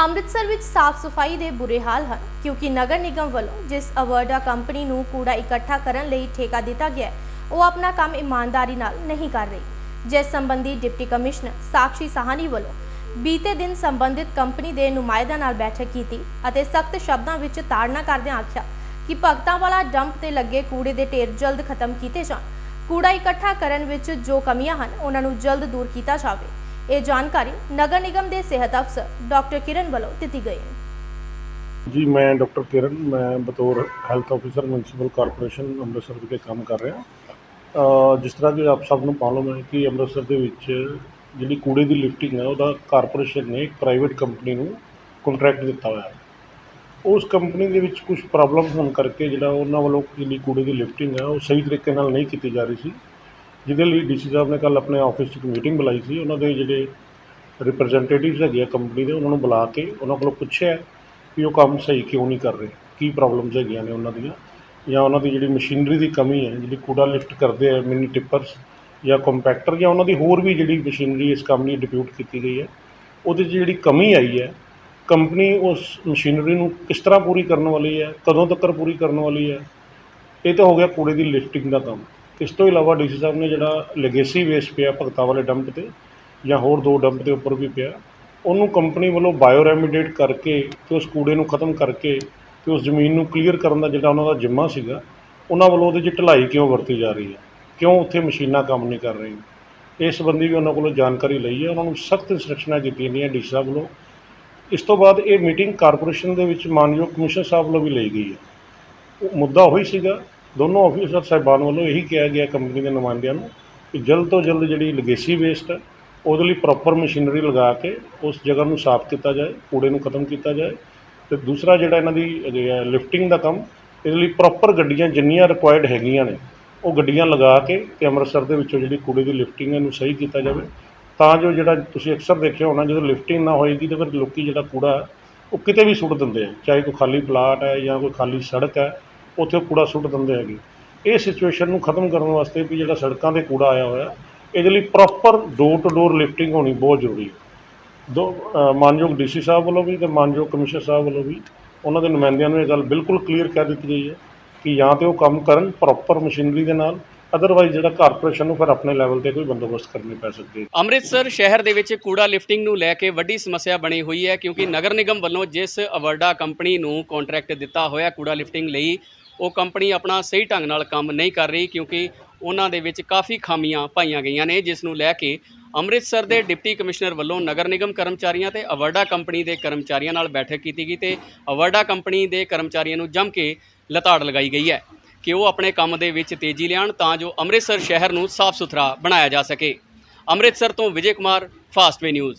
ਅੰਮ੍ਰਿਤਸਰ ਵਿੱਚ ਸਾਫ਼ ਸਫ਼ਾਈ ਦੇ ਬੁਰੇ ਹਾਲ ਹਨ, ਕਿਉਂਕਿ ਨਗਰ ਨਿਗਮ ਵੱਲੋਂ ਜਿਸ ਅਵਰਡਾ ਕੰਪਨੀ ਨੂੰ ਕੂੜਾ ਇਕੱਠਾ ਕਰਨ ਲਈ ਠੇਕਾ ਦਿੱਤਾ ਗਿਆ ਉਹ ਆਪਣਾ ਕੰਮ ਇਮਾਨਦਾਰੀ ਨਾਲ ਨਹੀਂ ਕਰ ਰਹੀ। ਜਿਸ ਸੰਬੰਧੀ ਡਿਪਟੀ ਕਮਿਸ਼ਨਰ ਸਾਕਸ਼ੀ ਸਾਹਨੀ ਵੱਲੋਂ ਬੀਤੇ ਦਿਨ ਸੰਬੰਧਿਤ ਕੰਪਨੀ ਦੇ ਨੁਮਾਇੰਦਿਆਂ ਨਾਲ ਬੈਠਕ ਕੀਤੀ ਅਤੇ ਸਖਤ ਸ਼ਬਦਾਂ ਵਿੱਚ ਤਾੜਨਾ ਕਰਦਿਆਂ ਆਖਿਆ ਕਿ ਭਗਤਾਂ ਵਾਲਾ ਡੰਪ ਤੇ ਲੱਗੇ ਕੂੜੇ ਦੇ ਢੇਰ ਜਲਦ ਖਤਮ ਕੀਤੇ ਜਾਣ। ਕੂੜਾ ਇਕੱਠਾ ਕਰਨ ਵਿੱਚ ਜੋ ਕਮੀਆਂ ਹਨ, ਉਹਨਾਂ ਨੂੰ ਜਲਦ ਦੂਰ ਕੀਤਾ ਜਾਵੇ। ਇਹ ਜਾਣਕਾਰੀ ਨਗਰ ਨਿਗਮ ਦੇ ਸਿਹਤ ਅਫਸਰ ਡਾਕਟਰ ਕਿਰਨ ਵੱਲੋਂ ਦਿੱਤੀ ਗਈ ਹੈ। ਜੀ, ਮੈਂ ਡਾਕਟਰ ਕਿਰਨ, ਮੈਂ ਬਤੌਰ health officer municipal corporation Amritsar ਵਿਖੇ ਕੰਮ ਕਰ ਰਿਹਾ। ਜਿਸ ਤਰ੍ਹਾਂ ਕਿ ਆਪ ਸਭ ਨੂੰ ਮਾਲੂਮ ਹੈ ਕਿ ਅੰਮ੍ਰਿਤਸਰ ਦੇ ਵਿੱਚ ਜਿਹੜੀ ਕੂੜੇ ਦੀ ਲਿਫਟਿੰਗ ਹੈ, ਉਹਦਾ ਕਾਰਪੋਰੇਸ਼ਨ ਨੇ ਇੱਕ ਪ੍ਰਾਈਵੇਟ ਕੰਪਨੀ ਨੂੰ ਕੰਟਰੈਕਟ ਦਿੱਤਾ ਹੋਇਆ ਹੈ। ਉਸ ਕੰਪਨੀ ਦੇ ਵਿੱਚ ਕੁਝ ਪ੍ਰੋਬਲਮ ਹੋਣ ਕਰਕੇ ਜਿਹੜਾ ਉਹਨਾਂ ਵੱਲੋਂ ਜਿਹੜੀ ਕੂੜੇ ਦੀ ਲਿਫਟਿੰਗ ਹੈ, ਉਹ ਸਹੀ ਤਰੀਕੇ ਨਾਲ ਨਹੀਂ ਕੀਤੀ ਜਾ ਰਹੀ ਸੀ। ਜਿਹਦੇ ਲਈ ਡੀਸੀ ਸਾਹਿਬ ਨੇ ਕੱਲ ਆਪਣੇ ਆਫਿਸ 'ਚ ਇੱਕ ਮੀਟਿੰਗ ਬੁਲਾਈ ਸੀ, ਉਹਨਾਂ ਦੇ ਜਿਹੜੇ ਰਿਪਰੈਜ਼ੈਂਟੇਟਿਵਸ ਹੈਗੇ ਆ ਕੰਪਨੀ ਦੇ, ਉਹਨਾਂ ਨੂੰ ਬੁਲਾ ਕੇ ਉਹਨਾਂ ਕੋਲੋਂ ਪੁੱਛਿਆ ਵੀ ਉਹ ਕੰਮ ਸਹੀ ਕਿਉਂ ਨਹੀਂ ਕਰ ਰਹੇ, ਕੀ ਪ੍ਰੋਬਲਮਸ ਹੈਗੀਆਂ ਨੇ ਉਹਨਾਂ ਦੀਆਂ, ਜਾਂ ਉਹਨਾਂ ਦੀ ਜਿਹੜੀ ਮਸ਼ੀਨਰੀ ਦੀ ਕਮੀ ਹੈ, ਜਿਹੜੀ ਕੂੜਾ ਲਿਫਟ ਕਰਦੇ ਆ ਮਿਨੀ ਟਿੱਪਰਸ ਜਾਂ ਕੰਪੈਕਟਰ ਜਾਂ ਉਹਨਾਂ ਦੀ ਹੋਰ ਵੀ ਜਿਹੜੀ ਮਸ਼ੀਨਰੀ ਇਸ ਕੰਮ ਲਈ ਡਿਪਿਊਟ ਕੀਤੀ ਗਈ ਹੈ, ਉਹਦੇ 'ਚ ਜਿਹੜੀ ਕਮੀ ਆਈ ਹੈ ਕੰਪਨੀ ਉਸ ਮਸ਼ੀਨਰੀ ਨੂੰ ਕਿਸ ਤਰ੍ਹਾਂ ਪੂਰੀ ਕਰਨ ਵਾਲੀ ਹੈ, ਕਦੋਂ ਤੱਕ ਪੂਰੀ ਕਰਨ ਵਾਲੀ ਹੈ, ਇਹ ਤਾਂ ਹੋ ਗਿਆ ਕੂੜੇ ਦੀ ਲਿਫਟਿੰਗ ਦਾ ਕੰਮ। ਇਸ ਤੋਂ ਇਲਾਵਾ ਡੀਸੀ ਸਾਹਿਬ ਨੇ ਜਿਹੜਾ ਲੈਗੇਸੀ ਵੇਸਟ ਪਿਆ ਭਗਤਾ ਵਾਲੇ ਡੰਪ ਤੇ ਜਾਂ ਹੋਰ ਦੋ ਡੰਪ ਦੇ ਉੱਪਰ ਵੀ ਪਿਆ, ਉਹਨੂੰ ਕੰਪਨੀ ਵੱਲੋਂ ਬਾਇਓ ਰੈਮੀਡੇਟ ਕਰਕੇ ਤੇ ਉਸ ਕੂੜੇ ਨੂੰ ਖਤਮ ਕਰਕੇ ਤੇ ਉਸ ਜ਼ਮੀਨ ਨੂੰ ਕਲੀਅਰ ਕਰਨ ਦਾ ਜਿਹੜਾ ਉਹਨਾਂ ਦਾ ਜਿੰਮਾ ਸੀਗਾ, ਉਹਨਾਂ ਵੱਲੋਂ ਉਹਦੇ 'ਚ ਢਲਾਈ ਕਿਉਂ ਵਰਤੀ ਜਾ ਰਹੀ ਹੈ? ਕਿਉਂ ਉੱਥੇ ਮਸ਼ੀਨਾਂ ਕੰਮ ਨਹੀਂ ਕਰ ਰਹੀਆਂ? ਇਸ ਸੰਬੰਧੀ ਵੀ ਉਹਨਾਂ ਕੋਲੋਂ ਜਾਣਕਾਰੀ ਲਈ ਹੈ, ਉਹਨਾਂ ਨੂੰ ਸਖਤ ਇੰਸਟਰਕਸ਼ਨਾਂ ਕੀਤੀਆਂ ਗਈਆਂ ਡੀ ਸਾਹਿਬ ਵੱਲੋਂ। ਇਸ ਤੋਂ ਬਾਅਦ ਇਹ ਮੀਟਿੰਗ ਕਾਰਪੋਰੇਸ਼ਨ ਦੇ ਵਿੱਚ ਮਾਨਯੋਗ ਕਮਿਸ਼ਨਰ ਸਾਹਿਬ ਵੱਲੋਂ ਵੀ ਲਈ ਗਈ ਹੈ। ਉਹ ਮੁੱਦਾ ਉਹੀ ਸੀਗਾ ਦੋਨੋਂ ਆਫੀਸਰ ਸਾਹਿਬਾਨ ਵੱਲੋਂ ਇਹੀ ਕਿਹਾ ਗਿਆ ਕੰਪਨੀ ਦੇ ਨੁਮਾਇੰਦਿਆਂ ਨੂੰ ਕਿ ਜਲਦ ਤੋਂ ਜਲਦ ਜਿਹੜੀ ਲਗੇਸੀ ਵੇਸਟ ਹੈ ਉਹਦੇ ਲਈ ਪ੍ਰੋਪਰ ਮਸ਼ੀਨਰੀ ਲਗਾ ਕੇ ਉਸ ਜਗ੍ਹਾ ਨੂੰ ਸਾਫ਼ ਕੀਤਾ ਜਾਏ ਕੂੜੇ ਨੂੰ ਖਤਮ ਕੀਤਾ ਜਾਏ। ਤੇ ਦੂਸਰਾ ਜਿਹੜਾ ਇਹਨਾਂ ਦੀ ਲਿਫਟਿੰਗ ਦਾ ਕੰਮ ਇਹਦੇ ਲਈ ਪ੍ਰੋਪਰ ਗੱਡੀਆਂ ਜਿੰਨੀਆਂ ਰਿਕੁਆਇਰਡ ਹੈਗੀਆਂ ਨੇ ਉਹ ਗੱਡੀਆਂ ਲਗਾ ਕੇ ਤੇ ਅੰਮ੍ਰਿਤਸਰ ਦੇ ਵਿੱਚੋਂ ਜਿਹੜੀ ਕੂੜੇ ਦੀ ਲਿਫਟਿੰਗ ਹੈ ਇਹਨੂੰ ਸਹੀ ਕੀਤਾ ਜਾਵੇ। ਤਾਂ ਜੋ ਜਿਹੜਾ ਤੁਸੀਂ ਅਕਸਰ ਦੇਖਿਆ ਹੋਣਾ ਜਦੋਂ ਲਿਫਟਿੰਗ ਨਾ ਹੋਏਗੀ ਤਾਂ ਫਿਰ ਲੋਕੀ ਜਿਹੜਾ ਕੂੜਾ ਹੈ, ਉਹ ਕਿਤੇ ਵੀ ਸੁੱਟ ਦਿੰਦੇ ਆ। ਚਾਹੇ ਕੋਈ ਖਾਲੀ ਪਲਾਟ ਹੈ ਜਾਂ ਕੋਈ ਖਾਲੀ ਸੜਕ ਹੈ ਉੱਥੇ ਕੂੜਾ ਸੁੱਟ ਦਿੰਦੇ ਹੈਗੇ। ਇਹ ਸਿਚੁਏਸ਼ਨ ਨੂੰ ਖਤਮ ਕਰਨ ਵਾਸਤੇ ਵੀ ਜਿਹੜਾ ਸੜਕਾਂ ਤੇ ਕੂੜਾ ਆਇਆ ਹੋਇਆ ਇਹਦੇ ਲਈ proper door to door lifting ਹੋਣੀ ਬਹੁਤ ਜ਼ਰੂਰੀ ਹੈ। ਦੋ ਅ, ਮਾਨਯੋਗ ਡੀਸੀ ਸਾਹਿਬ ਵੱਲੋਂ ਵੀ ਤੇ ਮਾਨਯੋਗ ਕਮਿਸ਼ਨਰ ਸਾਹਿਬ ਵੱਲੋਂ ਵੀ ਉਹਨਾਂ ਦੇ ਨੁਮਾਇੰਦਿਆਂ ਨੂੰ ਇਹ ਗੱਲ ਬਿਲਕੁਲ ਕਲੀਅਰ ਕਰ ਦਿੱਤੀ ਗਈ ਹੈ ਕਿ ਜਾਂ ਤੇ ਉਹ ਕੰਮ ਕਰਨ ਪ੍ਰੋਪਰ ਮਸ਼ੀਨਰੀ ਦੇ ਨਾਲ ਅਦਰਵਾਈਜ਼ ਜਿਹੜਾ ਕਾਰਪੋਰੇਸ਼ਨ ਨੂੰ ਫਿਰ ਆਪਣੇ ਲੈਵਲ ਤੇ ਕੋਈ ਬੰਦੋਬਸਤ ਕਰਨੀ ਪੈ ਸਕਦੀ। ਹੈ ਅੰਮ੍ਰਿਤਸਰ ਸ਼ਹਿਰ ਦੇ ਵਿੱਚ ਕੂੜਾ ਲਿਫਟਿੰਗ ਨੂੰ ਲੈ ਕੇ ਵੱਡੀ ਸਮੱਸਿਆ ਬਣੀ ਹੋਈ ਹੈ ਕਿਉਂਕਿ ਨਗਰ ਨਿਗਮ ਵੱਲੋਂ ਜਿਸ ਅਵਰਡਾ ਕੰਪਨੀ ਨੂੰ ਕੰਟਰੈਕਟ ਦਿੱਤਾ ਹੋਇਆ ਕੂੜਾ ਲਿਫਟਿੰਗ ਲਈ ਉਹ ਕੰਪਨੀ ਆਪਣਾ ਸਹੀ ਢੰਗ ਨਾਲ ਕੰਮ ਨਹੀਂ ਕਰ ਰਹੀ ਕਿਉਂਕਿ ਉਹਨਾਂ ਦੇ ਵਿੱਚ ਕਾਫੀ ਖਾਮੀਆਂ ਪਾਈਆਂ ਗਈਆਂ ਨੇ, ਜਿਸ ਨੂੰ ਲੈ ਕੇ ਅੰਮ੍ਰਿਤਸਰ ਦੇ ਡਿਪਟੀ ਕਮਿਸ਼ਨਰ ਵੱਲੋਂ ਨਗਰ ਨਿਗਮ ਕਰਮਚਾਰੀਆਂ ਤੇ ਅਵਰਡਾ ਕੰਪਨੀ ਦੇ ਕਰਮਚਾਰੀਆਂ ਨਾਲ ਬੈਠਕ ਕੀਤੀ ਗਈ ਤੇ ਅਵਰਡਾ ਕੰਪਨੀ ਦੇ ਕਰਮਚਾਰੀਆਂ ਨੂੰ ਜੰਮ ਕੇ ਲਤਾੜ ਲਗਾਈ ਗਈ ਹੈ ਕਿ ਉਹ ਆਪਣੇ ਕੰਮ ਦੇ ਵਿੱਚ ਤੇਜ਼ੀ ਲਿਆਉਣ ਤਾਂ ਜੋ ਅੰਮ੍ਰਿਤਸਰ ਸ਼ਹਿਰ ਨੂੰ ਸਾਫ਼ ਸੁਥਰਾ ਬਣਾਇਆ ਜਾ ਸਕੇ। ਅੰਮ੍ਰਿਤਸਰ ਤੋਂ ਵਿਜੇ ਕੁਮਾਰ ਫਾਸਟਵੇ ਨਿਊਜ਼